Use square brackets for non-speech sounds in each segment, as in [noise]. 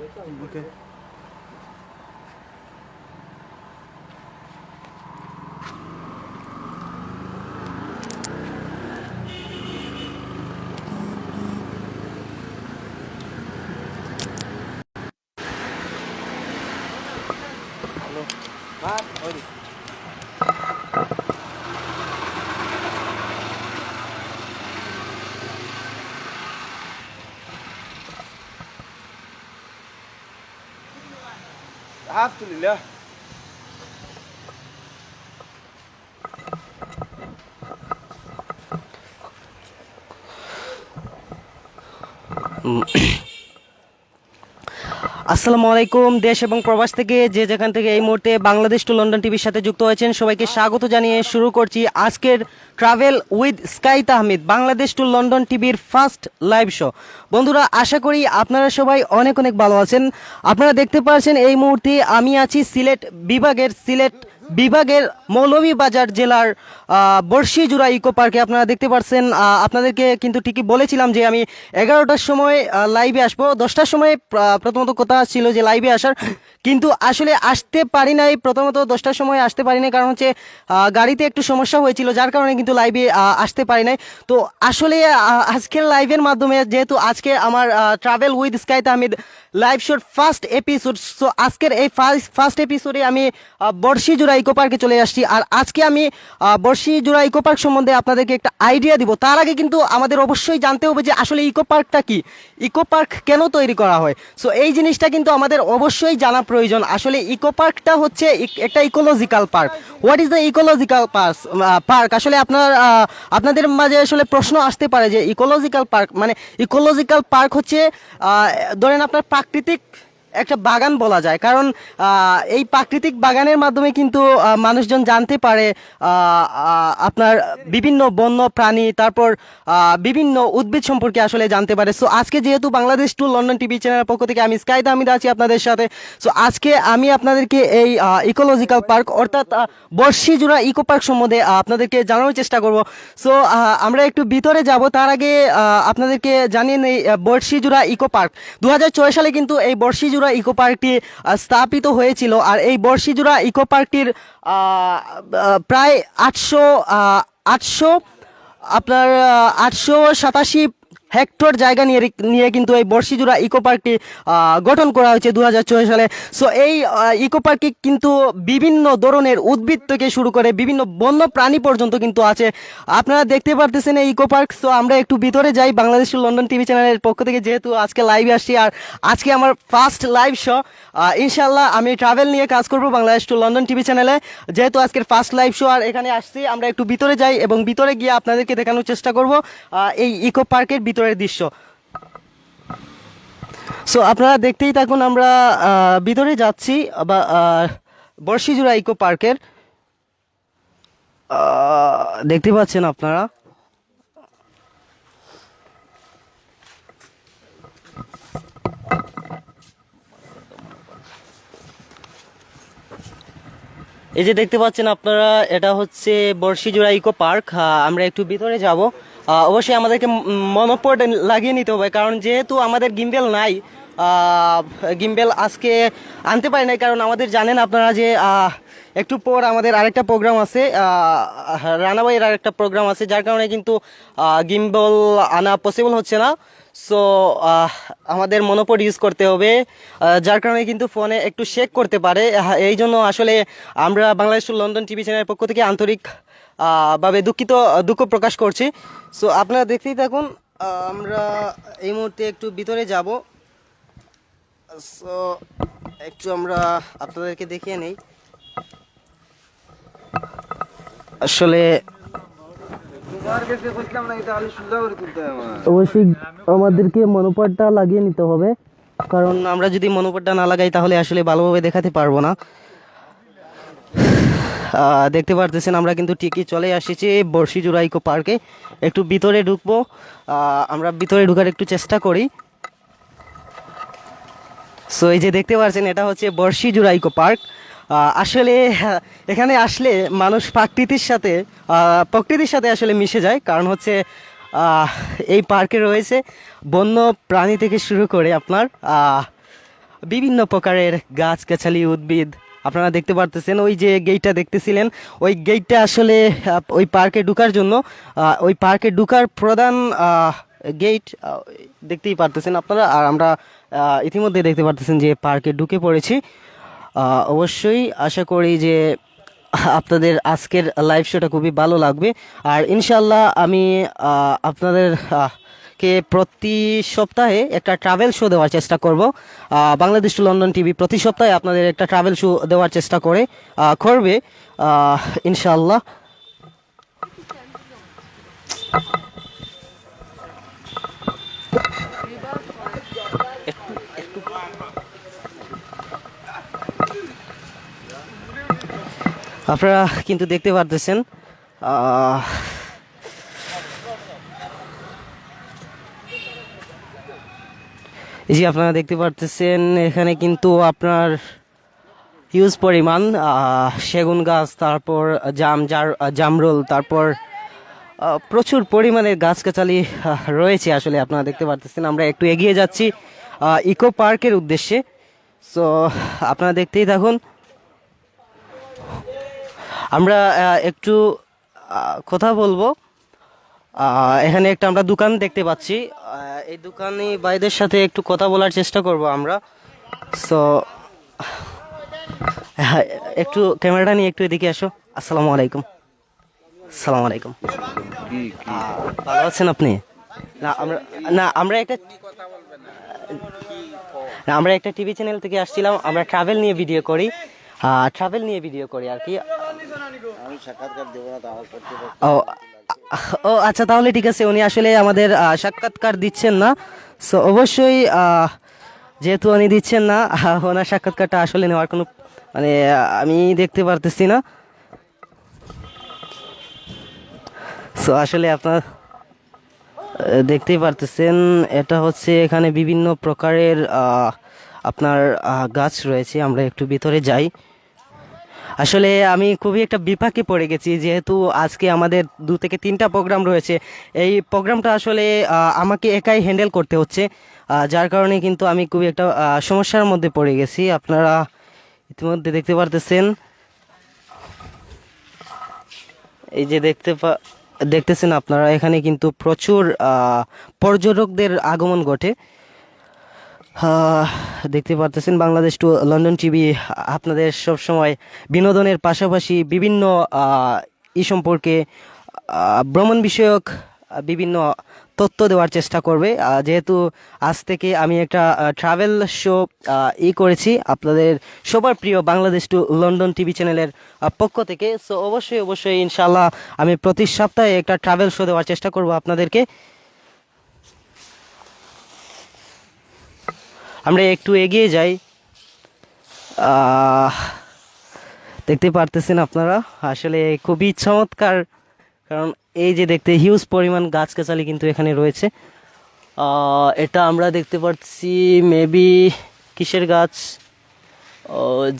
Okay. Elhamdülillah. Mm-hmm. আসসালামু আলাইকুম, দেশ এবং প্রবাস থেকে যে যেখান থেকে এই মুহূর্তে বাংলাদেশ টু লন্ডন টিভির সাথে যুক্ত হয়েছেন, সবাইকে স্বাগত জানিয়ে শুরু করছি আজকের travel with Sky Tahmid Bangladesh to London টিভির ফার্স্ট লাইভ শো বন্ধুরা, আশা করি আপনারা সবাই অনেক অনেক ভালো আছেন। আপনারা দেখতে পাচ্ছেন এই মুহূর্তে আমি আছি সিলেট বিভাগের সিলেট বিভাগের মৌলভীবাজার জেলার বর্ষিজুড়া ইকো পার্কে আপনারা দেখতে পাচ্ছেন আপনাদেরকে কিন্তু ঠিকই বলেছিলাম যে আমি এগারোটার সময় লাইভে আসব। দশটার সময় প্রথমত কথা ছিল যে লাইভে আসার। কিন্তু আসলে আসতে পারি নাই, প্রথমত দশটার সময় আসতে পারি নাই, কারণ হচ্ছে গাড়িতে একটু সমস্যা হয়েছিল, যার কারণে কিন্তু লাইভে আসতে পারি নাই। তো আসলে আজকের লাইভের মাধ্যমে যেহেতু আজকে আমার travel with Sky Tahmid live শোর ফার্স্ট এপিসোড সো আজকের এই ফার্স্ট ফার্স্ট এপিসোডে আমি বর্ষিজুড়া ইকো পার্কে চলে আসছি। আর আজকে আমি বর্ষিজুড়া ইকো পার্ক সম্বন্ধে আপনাদেরকে একটা আইডিয়া দিব। তার আগে কিন্তু আমাদের অবশ্যই জানতে হবে যে আসলে ইকো পার্কটা কি? ইকো পার্ক কেন তৈরি করা হয়? সো এই জিনিসটা কিন্তু আমাদের অবশ্যই জানা প্রয়োজন। আসলে ইকো পার্কটা হচ্ছে একটা ecological park. What is the ecological park park? আসলে আপনার আপনাদের মাঝে আসলে প্রশ্ন আসতে পারে যে ইকোলজিক্যাল পার্ক মানে ইকোলজিক্যাল পার্ক হচ্ছে ধরেন আপনার প্রাকৃতিক একটা বাগান বলা যায়। কারণ এই প্রাকৃতিক বাগানের মাধ্যমে কিন্তু মানুষজন জানতে পারে আপনার বিভিন্ন বন্য প্রাণী, তারপর বিভিন্ন উদ্ভিদ সম্পর্কে আসলে জানতে পারে। সো আজকে যেহেতু বাংলাদেশ টু লন্ডন টিভি চ্যানেলের পক্ষ থেকে আমি স্কাই দামিদ আছি আপনাদের সাথে। সো আজকে আমি আপনাদেরকে এই ইকোলজিক্যাল পার্ক অর্থাৎ বর্ষিজোড়া ইকো পার্ক সম্বন্ধে আপনাদেরকে জানানোর চেষ্টা করব। সো আমরা একটু ভিতরে যাব। তার আগে আপনাদেরকে জানিয়ে নেই বর্ষিজোড়া ইকো পার্ক দু সালে কিন্তু এই বর্ষিজোড়া ইকো পার্কটি স্থাপিত হয়েছিল আর এই বর্ষিজোড়া ইকো পার্কটির প্রায় আটশো আটশো, আপনার আটশো সাতাশি হেক্টর জায়গা নিয়ে নিয়ে কিন্তু এই বর্ষিজোড়া ইকো পার্কটি গঠন করা হয়েছে দু সালে। সো এই ইকো পার্কে কিন্তু বিভিন্ন ধরনের উদ্ভিদ থেকে শুরু করে বিভিন্ন বন্য প্রাণী পর্যন্ত কিন্তু আছে। আপনারা দেখতে পারতেছেন এই ইকো পার্ক। সো আমরা একটু ভিতরে যাই বাংলাদেশ লন্ডন টিভি চ্যানেলের পক্ষ থেকে, যেহেতু আজকে লাইভে আসছি আর আজকে আমার ফার্স্ট লাইভ শো ইনশাল্লাহ আমি ট্রাভেল নিয়ে কাজ করব বাংলাদেশ টু লন্ডন টিভি চ্যানেলে। যেহেতু আজকের ফার্স্ট লাইভ শো আর এখানে আসছি, আমরা একটু ভিতরে যাই এবং ভিতরে গিয়ে আপনাদেরকে দেখানোর চেষ্টা করব এই ইকো পার্কের ভিতরের দৃশ্য। সো আপনারা দেখতেই থাকুন আমরা ভিতরে যাচ্ছি, বা বর্ষিজোড়া ইকো পার্কের। দেখতে পাচ্ছেন আপনারা? এই যে দেখতে পাচ্ছেন আপনারা, এটা হচ্ছে বর্ষিজোড়া ইকো পার্ক। আমরা একটু ভিতরে যাব। অবশ্যই আমাদেরকে মনোপড লাগিয়ে নিতে হবে, কারণ যেহেতু আমাদের গিম্বেল নাই গিম্বেল আজকে আনতে পারি নাই, কারণ আমাদের জানেন আপনারা যে একটু পর আমাদের আরেকটা প্রোগ্রাম আছে রানাবাইয়ের আরেকটা প্রোগ্রাম আছে, যার কারণে কিন্তু গিম্বল আনা পসিবল হচ্ছে না। সো আমাদের মনোপড ইউজ করতে হবে যার কারণে কিন্তু ফোনে একটু শেক করতে পারে। এই জন্য আসলে আমরা বাংলাদেশ লন্ডন টিভি চ্যানেলের পক্ষ থেকে আন্তরিক ভাবে দুঃখিত দুঃখ প্রকাশ করছি। সো আপনারা দেখতেই থাকুন আমরা এই মুহূর্তে একটু ভিতরে যাব। সো একটু আমরা আপনাদেরকে দেখিয়ে নেই। আসলে অবশ্যই আমাদেরকে মনোপারটা লাগিয়ে নিতে হবে। কারণ আমরা যদি মনোপারটা না লাগাই তাহলে আসলে ভালোভাবে দেখাতে পারব না। দেখতে পারতেছেন, আমরা কিন্তু ঠিকই চলে আসছি বর্ষিজোড়া ইকো পার্কে। একটু ভিতরে ঢুকবো আমরা ভিতরে ঢুকার একটু চেষ্টা করি। সো এই যে দেখতে পাচ্ছেন এটা হচ্ছে বর্ষিজোড়া ইকো পার্ক আসলে এখানে আসলে মানুষ প্রাকৃতির সাথে প্রকৃতির সাথে আসলে মিশে যায়। কারণ হচ্ছে এই পার্কে রয়েছে বন্য প্রাণী থেকে শুরু করে আপনার বিভিন্ন প্রকারের গাছগাছালি, উদ্ভিদ আপনারা দেখতে পারতেছেন, ওই যে গেটটা দেখতেছিলেন, ওই গেটটা আসলে ওই পার্কে ঢুকার জন্য ওই পার্কে ঢুকার প্রধান গেট দেখতেই পারতেছেন আপনারা, আর আমরা ইতিমধ্যে দেখতে পারতেছেন যে পার্কে ঢুকে পড়েছি। অবশ্যই আশা করি যে আপনাদের আজকের লাইভ শোটা খুবই ভালো লাগবে, আর ইনশাল্লাহ আমি আপনাদের কে প্রতি সপ্তাহে একটা ট্রাভেল শো দেওয়ার চেষ্টা করব। বাংলাদেশ টু লন্ডন টিভি প্রতি সপ্তাহে আপনাদের একটা ট্রাভেল শো দেওয়ার চেষ্টা করে করবে। ইনশাল্লাহ আপনারা কিন্তু দেখতে পারতেছেন এই যে আপনারা দেখতে পারতেছেন এখানে কিন্তু আপনার হিউজ পরিমাণ সেগুন গাছ তারপর জাম জার জামরুল তারপর প্রচুর পরিমাণের গাছগাছালি আহ, রয়েছে আসলে আপনারা দেখতে পারতেছেন। আমরা একটু এগিয়ে যাচ্ছি ইকো পার্কের উদ্দেশ্যে। সো আপনারা দেখতেই থাকুন। আমরা একটু কথা বলব। এখানে একটা আমরা দোকান দেখতে পাচ্ছি। এই দোকানি ভাইদের সাথে একটু কথা বলার চেষ্টা করব আমরা। সো একটু ক্যামেরাটা নিয়ে একটু এদিকে আসো। আসসালামু আলাইকুম। আসসালামু আলাইকুম। ভালো আছেন আপনি? না আমরা না আমরা একটা না, আমরা একটা টিভি চ্যানেল থেকে আসছিলাম। আমরা ট্রাভেল নিয়ে ভিডিও করি। ট্রাভেল নিয়ে ভিডিও করি আর কি। ও ও আচ্ছা তাহলে ঠিক আছে, উনি আসলে আমাদের সাক্ষাৎকার দিচ্ছেন না। সো অবশ্যই যেহেতু উনি দিচ্ছেন না ওনার সাক্ষাৎকারটা আসলে নেওয়ার কোনো মানে আমি দেখতে পারতেছি না। সো আসলে আপনার দেখতেই পারতেছেন, এটা হচ্ছে এখানে বিভিন্ন প্রকারের আপনার গাছ রয়েছে, আমরা একটু ভিতরে যাই। আসলে আমি খুবই একটা বিপাকে পড়ে গেছি, যেহেতু আজকে আমাদের দু থেকে তিনটা প্রোগ্রাম রয়েছে। এই প্রোগ্রামটা আসলে আমাকে একাই হ্যান্ডেল করতে হচ্ছে যার কারণে কিন্তু আমি খুবই একটা সমস্যার মধ্যে পড়ে গেছি। আপনারা ইতিমধ্যে দেখতে পারতেছেন। এই যে দেখতে পা- দেখতেছেন আপনারা, এখানে কিন্তু প্রচুর পর্যটকদের আগমন ঘটে। দেখতে পারতেছেন বাংলাদেশ টু লন্ডন টিভি আপনাদের সব সময় বিনোদনের পাশাপাশি বিভিন্ন ই সম্পর্কে ভ্রমণ বিষয়ক বিভিন্ন তথ্য দেওয়ার চেষ্টা করবে। যেহেতু আজ থেকে আমি একটা ট্রাভেল শো ই করেছি আপনাদের সবার প্রিয় বাংলাদেশ টু লন্ডন টিভি চ্যানেলের পক্ষ থেকে। সো অবশ্যই অবশ্যই ইনশাল্লাহ আমি প্রতি সপ্তাহে একটা ট্রাভেল শো দেওয়ার চেষ্টা করব আপনাদেরকে। আমরা একটু এগিয়ে যাই। দেখতে পারতেছেন আপনারা? আসলে খুবই চমৎকার। কারণ এই যে দেখতে হিউজ পরিমাণ গাছগাছালি কিন্তু এখানে রয়েছে। এটা আমরা দেখতে পাচ্ছি মেবি কিসের গাছ?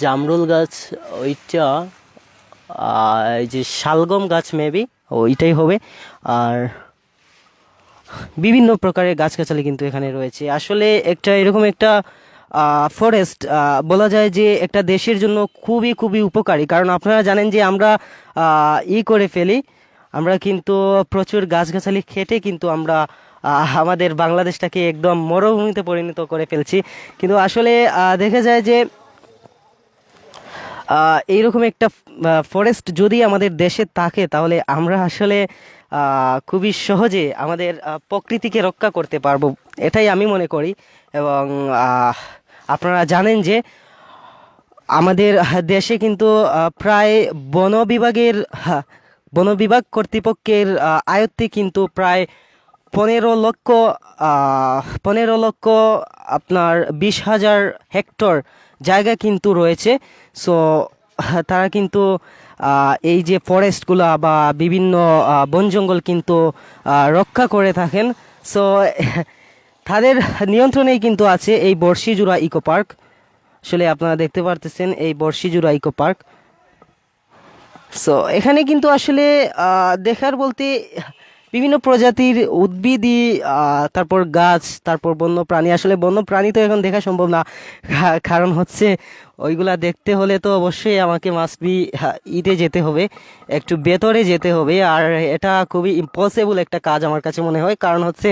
জামরুল গাছ, ওইটা এই যে শালগম গাছ মেবি ওইটাই হবে। আর বিভিন্ন প্রকারের গাছগাছালি কিন্তু এখানে রয়েছে। আসলে একটা এরকম একটা ফরেস্ট বলা যায় যে একটা দেশের জন্য খুবই খুবই উপকারী। কারণ আপনারা জানেন যে আমরা ই করে ফেলি। আমরা কিন্তু প্রচুর গাছগাছালি খেটে কিন্তু আমরা আমাদের বাংলাদেশটাকে একদম মরুভূমিতে পরিণত করে ফেলছি। কিন্তু আসলে দেখা যায় যে এইরকম একটা ফরেস্ট যদি আমাদের দেশে থাকে, তাহলে আমরা আসলে খুবই সহজে আমাদের প্রকৃতিকে রক্ষা করতে পারব। এটাই আমি মনে করি। এবং আপনারা জানেন যে আমাদের দেশে কিন্তু প্রায় বন বিভাগের বন বিভাগ কর্তৃপক্ষের আয়ত্তে কিন্তু প্রায় পনেরো লক্ষ পনেরো লক্ষ আপনার বিশ হাজার হেক্টর জায়গা কিন্তু রয়েছে। সো তারা কিন্তু এই যে ফরেস্টগুলো বা বিভিন্ন বন জঙ্গল কিন্তু রক্ষা করে থাকেন। সো [laughs] তাদের নিয়ন্ত্রণেই কিন্তু আছে এই বর্ষিজুড়া ইকো পার্ক। আসলে আপনারা দেখতে পারতেছেন এই বর্ষিজুড়া ইকো পার্ক। সো এখানে কিন্তু আসলে দেখার বলতে বিভিন্ন প্রজাতির উদ্ভিদই তারপর গাছ, তারপর বন্য প্রাণী আসলে বন্য প্রাণী তো এখন দেখা সম্ভব না। কারণ হচ্ছে ওইগুলা দেখতে হলে তো অবশ্যই আমাকে মাস্ট বি ইতে যেতে হবে, একটু ভেতরে যেতে হবে। আর এটা খুবই ইম্পসিবল একটা কাজ আমার কাছে মনে হয়। কারণ হচ্ছে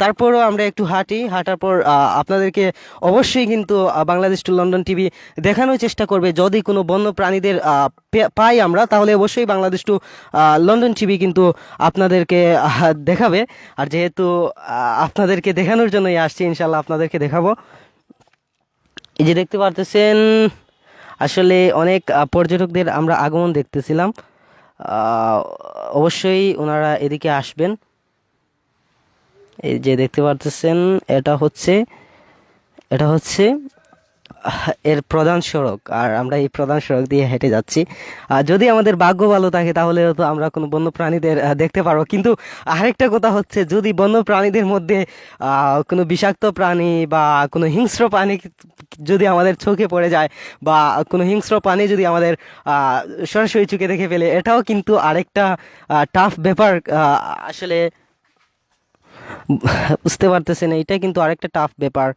তারপরও আমরা একটু হাঁটি, হাঁটার পর আপনাদেরকে অবশ্যই কিন্তু বাংলাদেশ টু লন্ডন টিভি দেখানোর চেষ্টা করবে। যদি কোনো বন্য প্রাণীদের পাই আমরা, তাহলে অবশ্যই বাংলাদেশ টু লন্ডন টিভি কিন্তু আপনাদেরকে দেখাবে। আর যেহেতু আপনাদেরকে দেখানোর জন্যই আসছি ইনশাল্লাহ আপনাদেরকে দেখাবো। এই যে দেখতে পারতেছেন, আসলে অনেক পর্যটকদের আমরা আগমন দেখতেছিলাম। অবশ্যই ওনারা এদিকে আসবেন। এই যে দেখতে পারতেছেন, এটা হচ্ছে এটা হচ্ছে, এর প্রধান সড়ক। আর আমরা এই প্রধান সড়ক দিয়ে হেঁটে যাচ্ছি। আর যদি আমাদের ভাগ্য ভালো থাকে, তাহলে তো আমরা কোনো বন্য প্রাণীদের দেখতে পারব। কিন্তু আরেকটা কথা হচ্ছে, যদি বন্য প্রাণীদের মধ্যে কোনো বিষাক্ত প্রাণী বা কোনো হিংস্র প্রাণী যদি আমাদের চোখে পড়ে যায়, বা কোনো হিংস্র প্রাণী যদি আমাদের সরাসরি চোখে দেখে ফেলে, এটাও কিন্তু আরেকটা টাফ ব্যাপার আসলে বুঝতে পারতেছেন এইটা কিন্তু আরেকটা টাফ ব্যাপার।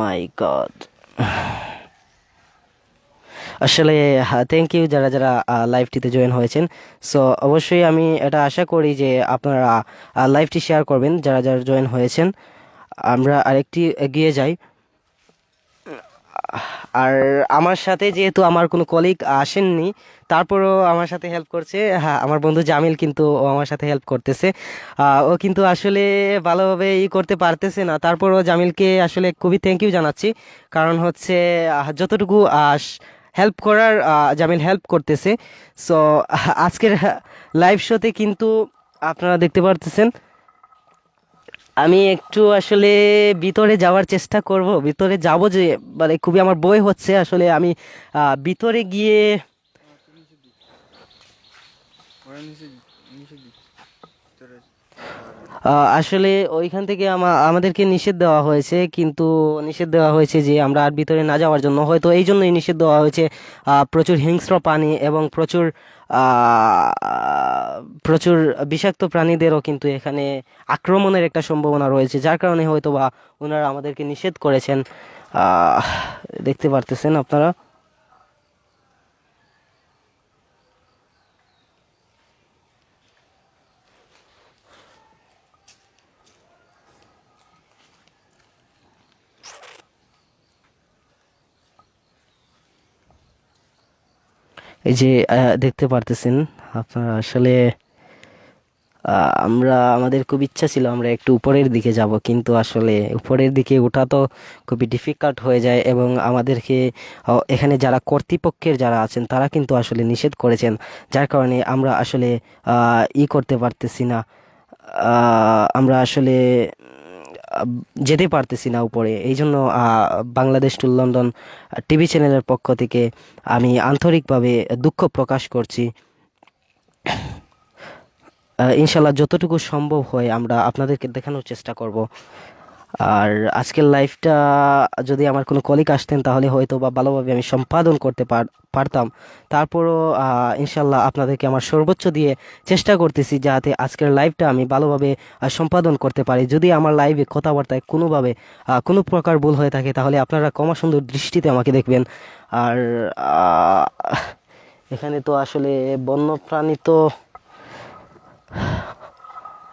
মাই গড আসলে থ্যাংক ইউ যারা যারা লাইভটিতে জয়েন হয়েছেন। সো অবশ্যই আমি এটা আশা করি যে আপনারা লাইভটি শেয়ার করবেন, যারা যারা জয়েন হয়েছেন। আমরা আরেকটি এগিয়ে যাই। আর আমার সাথে যেহেতু আমার কোনো কলিগ আসেননি, তারপরও আমার সাথে হেল্প করছে। হ্যাঁ আমার বন্ধু জামিল কিন্তু ও আমার সাথে হেল্প করতেছে। ও কিন্তু আসলে ভালোভাবে ই করতে পারতেছে না। তারপরও জামিলকে আসলে খুবই থ্যাংক ইউ জানাচ্ছি। কারণ হচ্ছে যতটুকু হেল্প করার জামিল হেল্প করতেছে। সো আজকের লাইভ শোতে কিন্তু আপনারা দেখতে পারতেছেন। আমি একটু আসলে ভিতরে যাওয়ার চেষ্টা করব। ভিতরে যাব যে মানে খুবই আমার বই হচ্ছে আসলে আমি ভিতরে গিয়ে আসলে ওইখান থেকে আমা- আমাদেরকে নিষেধ দেওয়া হয়েছে, কিন্তু নিষেধ দেওয়া হয়েছে যে আমরা আর ভিতরে না যাওয়ার জন্য। হয়তো এই জন্যই নিষেধ দেওয়া হয়েছে প্রচুর হিংস্র প্রাণী এবং প্রচুর প্রচুর বিষাক্ত প্রাণীদেরও কিন্তু এখানে আক্রমণের একটা সম্ভাবনা রয়েছে, যার কারণে হয়তো বা ওনারা আমাদেরকে নিষেধ করেছেন। দেখতে পারতেছেন আপনারা? এই যে দেখতে পারতেছেন আপনারা। আসলে আমরা, আমাদের খুব ইচ্ছা ছিল আমরা একটু উপরের দিকে যাব, কিন্তু আসলে উপরের দিকে ওঠা তো খুবই ডিফিকাল্ট হয়ে যায় এবং আমাদেরকে এখানে যারা কর্তৃপক্ষের যারা আছেন, তারা কিন্তু আসলে নিষেধ করেছেন, যার কারণে আমরা আসলে ই করতে পারতেছি না। আমরা আসলে যেতে পারতেছি না উপরে। এই জন্য বাংলাদেশ টু লন্ডন টিভি চ্যানেলের পক্ষ থেকে আমি আন্তরিকভাবে দুঃখ প্রকাশ করছি। ইনশাল্লাহ যতটুকু সম্ভব হয় আমরা আপনাদেরকে দেখানোর চেষ্টা করব। আর আজকের লাইফটা যদি আমার কোনো কলিগ আসতেন, তাহলে হয়তো বা ভালোভাবে আমি সম্পাদন করতে পার- পারতাম। তারপরও ইনশাল্লাহ আপনাদেরকে আমার সর্বোচ্চ দিয়ে চেষ্টা করতেছি যাতে আজকের লাইভটা আমি ভালোভাবে সম্পাদন করতে পারি। যদি আমার লাইভে কথাবার্তায় কোনোভাবে কোনো প্রকার ভুল হয়ে থাকে, তাহলে আপনারা কমা সুন্দর দৃষ্টিতে আমাকে দেখবেন। আর এখানে তো আসলে বন্যপ্রাণী তো,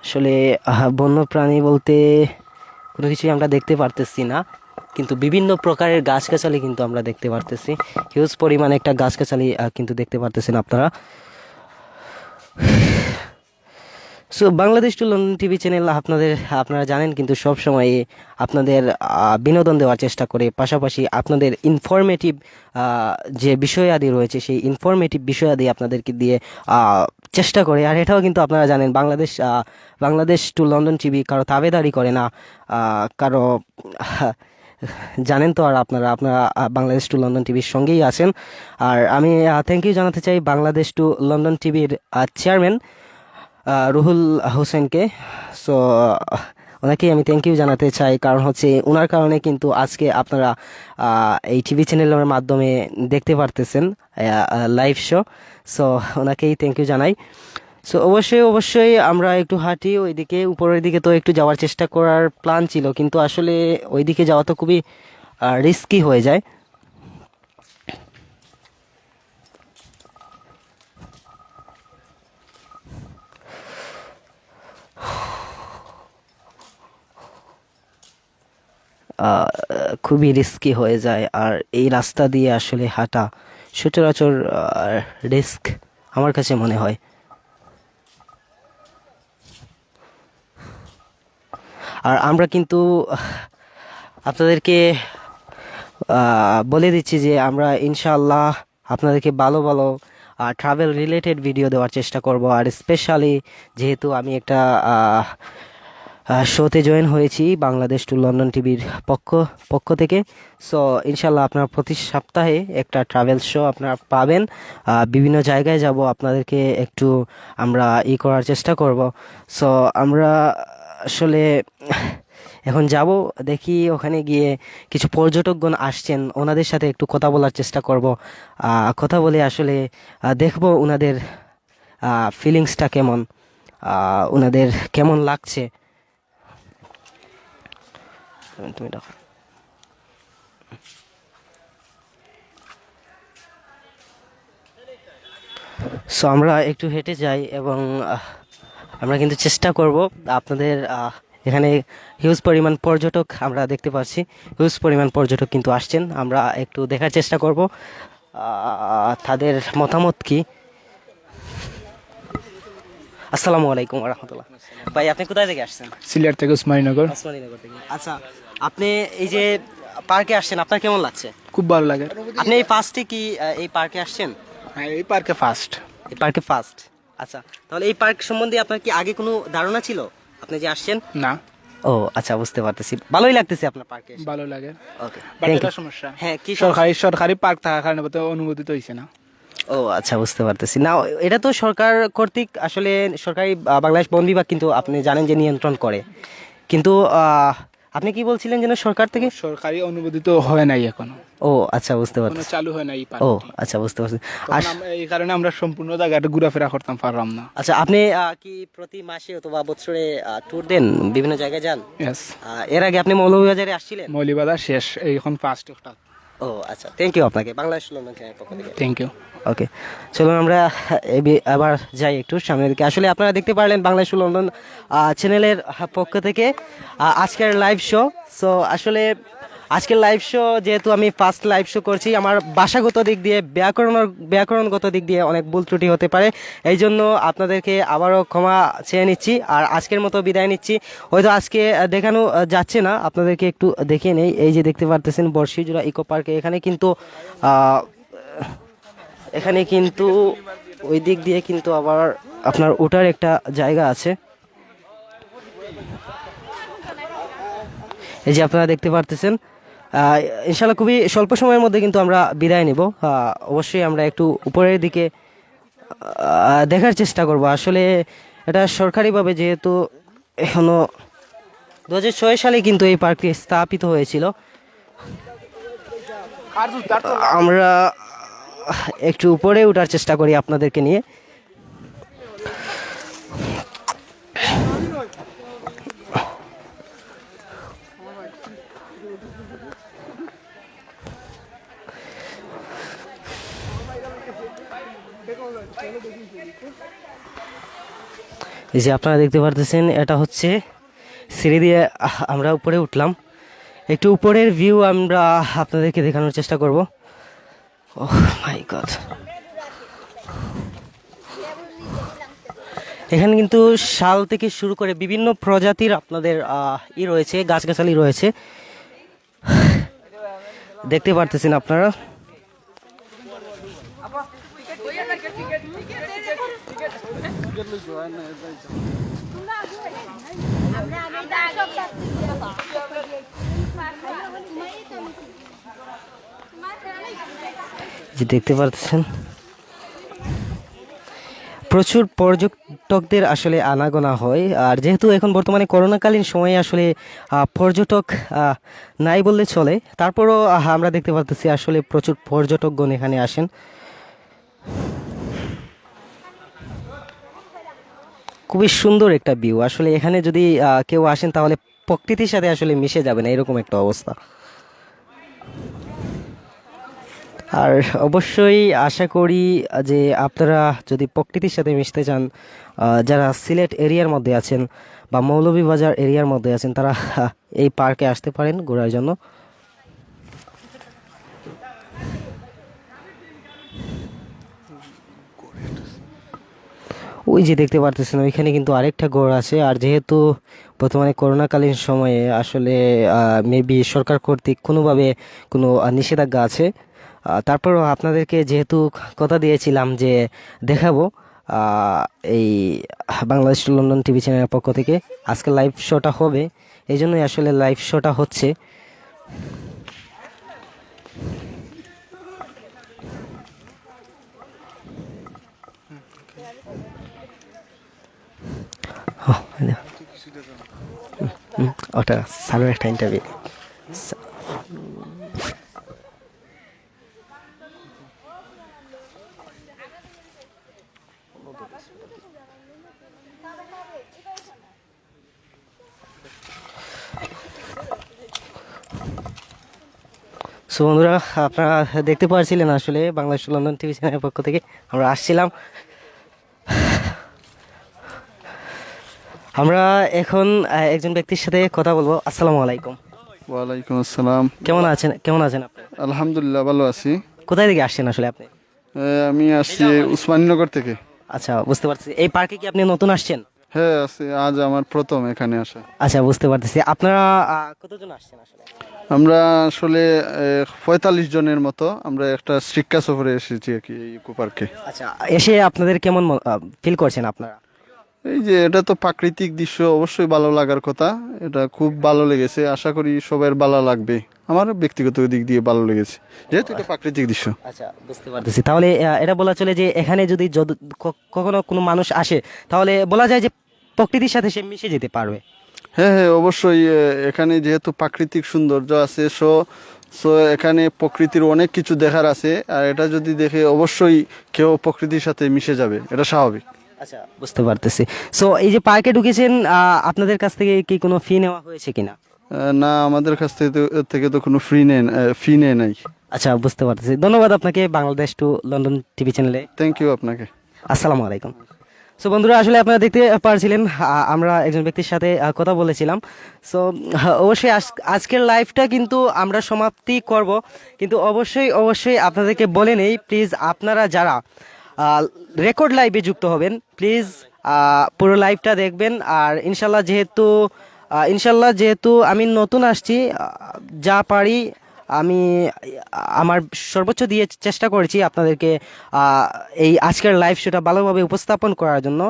আসলে বন্যপ্রাণী বলতে কোনো কিছুই আমরা দেখতে পারতেছি না, কিন্তু বিভিন্ন প্রকারের গাছগাছালি কিন্তু আমরা দেখতে পারতেছি। হিউজ পরিমাণে একটা গাছগাছালি কিন্তু দেখতে পারতেছেন আপনারা। So Bangladesh to London TV channel আপনাদের, আপনারা জানেন কিন্তু সব সময় আপনাদের বিনোদন দেওয়ার চেষ্টা করে। পাশাপাশি আপনাদের ইনফরমেটিভ যে বিষয়াদি রয়েছে, সেই ইনফরমেটিভ বিষয়াদি আপনাদেরকে দিয়ে চেষ্টা করে। আর এটাও কিন্তু আপনারা জানেন, Bangladesh Bangladesh to London TV কারও তাবেদারি করে না কারও, [laughs] জানেন তো আর আপনারা আপনারা বাংলাদেশ টু লন্ডন টিভির সঙ্গেই আছেন। আর আমি থ্যাংক ইউ জানাতে চাই বাংলাদেশ টু লন্ডন টিভির চেয়ারম্যান রুহুল হোসেনকে। সো ওনাকেই আমি থ্যাংক ইউ জানাতে চাই। কারণ হচ্ছে ওনার কারণে কিন্তু আজকে আপনারা এই টিভি চ্যানেলের মাধ্যমে দেখতে পারতেছেন লাইভ শো সো ওনাকেই থ্যাংক ইউ জানাই। সো অবশ্যই অবশ্যই আমরা একটু হাঁটি, ওইদিকে, উপরের দিকে তো একটু যাওয়ার চেষ্টা করার প্ল্যান ছিল। কিন্তু আসলে ওইদিকে যাওয়া তো খুবই রিস্কি হয়ে যায়। খুবই রিস্কি হয়ে যায়। আর এই রাস্তা দিয়ে আসলে হাঁটা সচরাচর রিস্ক আমার কাছে মনে হয়। আর আমরা কিন্তু, আপনাদেরকে বলে দিচ্ছি যে আমরা ইনশাআল্লাহ আপনাদেরকে ভালো ভালো আর ট্রাভেল রিলেটেড ভিডিও দেওয়ার চেষ্টা করব। আর স্পেশালি যেহেতু আমি একটা শোতে জয়েন হয়েছি বাংলাদেশ টু লন্ডন টিভির পক্ষ পক্ষ থেকে। সো ইনশাল্লাহ আপনার প্রতি সপ্তাহে একটা ট্রাভেল শো আপনারা পাবেন। বিভিন্ন জায়গায় যাব, আপনাদেরকে একটু আমরা ই করার চেষ্টা করব। সো আমরা আসলে এখন যাব, দেখি ওখানে গিয়ে কিছু পর্যটকগণ আসছেন, ওনাদের সাথে একটু কথা বলার চেষ্টা করব। কথা বলে আসলে দেখব ওনাদের ফিলিংসটা কেমন ওনাদের কেমন লাগছে। তুমি দেখো সো আমরা একটু হেঁটে যাই এবং আমরা কিন্তু চেষ্টা করব আপনাদের এখানে হিউজ পরিমাণ পর্যটক আমরা দেখতে পাচ্ছি। হিউজ পরিমাণ পর্যটক কিন্তু আসছেন। আমরা একটু দেখার চেষ্টা করব। তাদের মতামত কি? আসসালামু আলাইকুম রহমতুল্লাহ। ভাই আপনি কোথায় থেকে আসছেন? সিলেট থেকে উসমানীনগর ওসমানীনগর থেকে। আচ্ছা আপনি এই যে পার্কে আসছেন আপনার কেমন লাগছে? খুব ভালো লাগে। আপনি এই ফার্স্টে কি এই পার্কে আসছেন? হ্যাঁ এই পার্কে ফার্স্ট এই পার্কে ফার্স্ট আচ্ছা তাহলে এই পার্ক সম্বন্ধে আপনার কি আগে কোনো ধারণা ছিল? আপনি যে আসছেন? না। ও আচ্ছা বুঝতে পারতেছি। ভালোই লাগতেছে আপনার পার্কে ভালো লাগে। ওকে বাট এটা সমস্যা। হ্যাঁ কি সরকারি সরকারি পার্ক থাকার কারণে তো অনুমোদিত হয়েছে না। ও আচ্ছা বুঝতে পারতেছি। না এটা তো সরকার কর্তৃক আসলে সরকারি বাংলাদেশ বন বিভাগ কিন্তু আপনি জানেন যে নিয়ন্ত্রণ করে। কিন্তু আহ, আপনি কি বলছিলেন যেন সরকার থেকে? সরকারি অনুমোদিত হয় নাই এখনও। ও আচ্ছা বুঝতে পারছি। চালু হয় নাই ও আচ্ছা বুঝতে পারছি। আর এই কারণে আমরা সম্পূর্ণ জায়গাটা ঘোরাফেরা করতাম পারলাম না। আচ্ছা আপনি কি প্রতি মাসে অথবা বছরে ট্যুর দেন? বিভিন্ন জায়গায় যান? এর আগে আপনি মৌলভীবাজারে আসছিলেন? মৌলভীবাজার শেষ এখন ফার্স্ট ও আচ্ছা থ্যাংক ইউ আপনাকে। বাংলাদেশ লন্ডন চ্যানেল পক্ষ থেকে। থ্যাংক ইউ ওকে চলুন আমরা আবার যাই একটু সামনের দিকে। আসলে আপনারা দেখতে পারলেন বাংলাদেশ লন্ডন চ্যানেলের পক্ষ থেকে আজকের লাইভ শো সো আসলে আজকের লাইভ শো যেহেতু আমি ফার্স্ট লাইভ শো করছি, আমার ভাষাগত দিক দিয়ে, ব্যাকরণ, ব্যাকরণগত দিক দিয়ে অনেক ভুল ত্রুটি হতে পারে। এই জন্য আপনাদেরকে আবারও ক্ষমা চেয়ে নিচ্ছি আর আজকের মতো বিদায় নিচ্ছি। হয়তো আজকে দেখানো যাচ্ছে না। আপনাদেরকে একটু দেখিয়ে নেই। এই যে দেখতে পারতেছেন বর্ষিজোড়া ইকো পার্কে এখানে কিন্তু এখানে কিন্তু, ওই দিক দিয়ে কিন্তু আবার আপনার ওটার একটা জায়গা আছে। এই যে আপনারা দেখতে পারতেছেন ইনশাল্লাহ খুবই স্বল্প সময়ের মধ্যে কিন্তু আমরা বিদায় নিব। অবশ্যই আমরা একটু উপরের দিকে দেখার চেষ্টা করব। আসলে এটা সরকারিভাবে যেহেতু এখনও দু হাজার ছয় সালে কিন্তু এই পার্কটি স্থাপিত হয়েছিল। আমরা একটু উপরে ওঠার চেষ্টা করি আপনাদেরকে নিয়ে। এই যে আপনারা দেখতে পারতেছেন, এটা হচ্ছে সিঁড়ি দিয়ে আমরা উপরে উঠলাম। একটু উপরের ভিউ আমরা আপনাদেরকে দেখানোর চেষ্টা করব। মাই গড এখানে কিন্তু শাল থেকে শুরু করে বিভিন্ন প্রজাতির আপনাদের ই রয়েছে, গাছগাছালি রয়েছে। দেখতে পারতেছেন আপনারা? যে দেখতে পারতেছেন? প্রচুর পর্যটকদের আসলে আনাগোনা হয়, আর যেহেতু এখন বর্তমানে করোনাকালীন সময়ে আসলে পর্যটক নাই বললে চলে, তারপরও আমরা দেখতে পাচ্ছি আসলে প্রচুর পর্যটকগণ এখানে আসেন। খুবই সুন্দর একটা ভিউ আসলে এখানে যদি কেউ আসেন তাহলে প্রকৃতির সাথে আসলে মিশে যাবেন, এরকম একটা অবস্থা। আর অবশ্যই আশা করি যে আপনারা যদি প্রকৃতির সাথে মিশতে চান যারা সিলেট এরিয়ার মধ্যে আছেন বা মৌলভীবাজার এরিয়ার মধ্যে আছেন, তারা এই পার্কে আসতে পারেন ঘোরার জন্য। ওই যে দেখতে পারতেছেন ওইখানে কিন্তু আরেকটা গড় আছে। আর যেহেতু বর্তমানে করোনাকালীন সময়ে আসলে মেবি সরকার কর্তৃক কোনোভাবে কোনো নিষেধাজ্ঞা আছে। তারপরও আপনাদেরকে যেহেতু কথা দিয়েছিলাম যে দেখাবো এই বাংলাদেশ লন্ডন টিভি চ্যানেলের পক্ষ থেকে আজকে লাইভ শোটা হবে। এই জন্যই আসলে লাইভ শোটা হচ্ছে ও, এই যে। হুম, হুম, ওটা একটা ইন্টারভিউ সো বন্ধুরা, আপনারা দেখতে পাচ্ছিলেন আসলে বাংলাদেশ লন্ডন টিভি চ্যানেলের পক্ষ থেকে। আমরা আসছিলাম আমরা এখন একজন ব্যক্তির সাথে কথা বলব। আসসালামু আলাইকুম। ওয়ালাইকুম আসসালাম। কেমন আছেন? কেমন আছেন আপনি? আলহামদুলিল্লাহ ভালো আছি। কোথায় থেকে আসছেন আসলে আপনি? আমি আসছি উসমানীনগর থেকে। আচ্ছা বুঝতে পারছি। এই পার্কে কি আপনি নতুন আসছেন? হ্যাঁ আছি। আজ আমার প্রথম এখানে আসা। আচ্ছা বুঝতে পারতেছি। আপনারা কতজন আসছেন আসলে? আমরা আসলে পঁয়তাল্লিশ জনের মতো আমরা একটা শিক্ষা সফরে এসেছি আর কি ইকো পার্কে আচ্ছা এসে আপনাদের কেমন ফিল করছেন আপনারা? এই যে এটা তো প্রাকৃতিক দৃশ্য অবশ্যই ভালো লাগার কথা। এটা খুব ভালো লেগেছে আশা করি সবার ভালো লাগবে। আমার ব্যক্তিগত দিক দিয়ে ভালো লেগেছে যেহেতু এটা প্রাকৃতিক দৃশ্য। আচ্ছা বুঝতে পারতেছি তাহলে এটা বলা চলে যে এখানে যদি কখনো কোনো মানুষ আসে তাহলে বলা যায় যে প্রকৃতির সাথে সে মিশে যেতে পারবে। হ্যাঁ হ্যাঁ অবশ্যই এখানে যেহেতু প্রাকৃতিক সৌন্দর্য আছে সো সো এখানে প্রকৃতির অনেক কিছু দেখার আছে। আর এটা যদি দেখে অবশ্যই কেউ প্রকৃতির সাথে মিশে যাবে এটা স্বাভাবিক। আচ্ছা বুঝতে পারতেছি। সো এই যে পার্কে ঢুকেছেন আপনাদের কাছ থেকে কি কোনো ফি নেওয়া হয়েছে কিনা? না আমাদের কাছ থেকে তো থেকে তো কোনো ফ্রি নেই ফি নেই নাই। আচ্ছা বুঝতে পারতেছি। ধন্যবাদ আপনাকে বাংলাদেশ টু লন্ডন টিভি চ্যানেলে। থ্যাংক ইউ আপনাকে। আসসালামু আলাইকুম। সো বন্ধুরা আসলে আপনারা দেখতে পারছিলেন আমরা একজন ব্যক্তির সাথে কথা বলেছিলাম। সো অবশ্যই আজকের লাইভটা কিন্তু আমরা সমাপ্তি করব। কিন্তু অবশ্যই অবশ্যই আপনাদেরকে বলে নেই প্লিজ আপনারা যারা রেকর্ড লাইভে যুক্ত হবেন। প্লিজ পুরো লাইভটা দেখবেন। আর ইনশাল্লাহ যেহেতু ইনশাল্লাহ যেহেতু আমি নতুন আসছি যা পারি আমি, আমার সর্বোচ্চ দিয়ে চেষ্টা করেছি আপনাদেরকে এই আজকের লাইভ শোটা ভালোভাবে উপস্থাপন করার জন্য।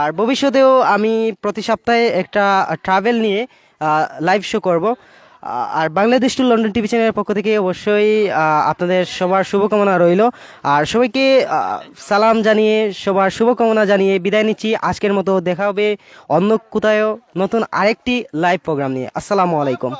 আর ভবিষ্যতেও আমি প্রতি সপ্তাহে একটা ট্রাভেল নিয়ে লাইভ শো করব। আর বাংলাদেশ টু লন্ডন টিভি চ্যানেলের পক্ষ থেকে অবশ্যই আপনাদের সবার শুভকামনা রইল। আর সবাইকে সালাম জানিয়ে, সবার শুভকামনা জানিয়ে বিদায় নিচ্ছি। আজকের মতো দেখা হবে অন্য কোথায়ও নতুন আরেকটি লাইভ প্রোগ্রাম নিয়ে। আসসালামু আলাইকুম।